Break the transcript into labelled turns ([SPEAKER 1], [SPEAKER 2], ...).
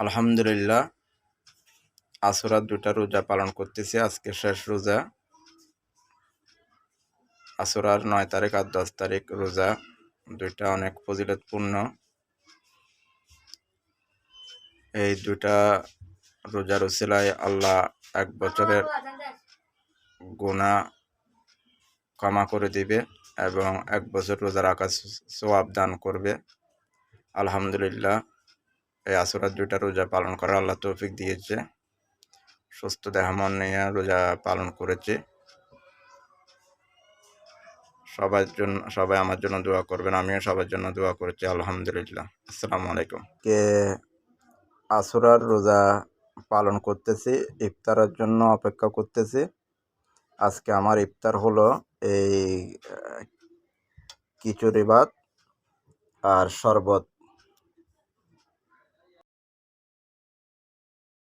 [SPEAKER 1] আলহামদুলিল্লাহ আসরার দুটা রোজা পালন করতেছি আজকে শেষ রোজা। আসরার নয় তারিখ আর দশ তারিখ রোজা, দুইটা অনেক ফজিলতপূর্ণ। এই দুটা রোজার উসিলায় আল্লাহ এক বছরের গুণা ক্ষমা করে দিবে এবং এক বছর রোজা রাখা সোয়াব দান করবে। আলহামদুলিল্লাহ এই আসরার দুইটা রোজা পালন করা আল্লাহ তৌফিক দিয়েছে। সুস্থ দেহমন নিয়ে রোজা পালন করেছে। সবার জন্য, সবাই আমার জন্য দোয়া করবেন, আমিও সবার জন্য দোয়া করেছি, আলহামদুলিল্লাহ। আসসালামু আলাইকুম। কে আসরার রোজা পালন করতেছি, ইফতারের জন্য অপেক্ষা করতেছি। আজকে আমার ইফতার হলো এই খিচুড়ি ভাত আর শরবত।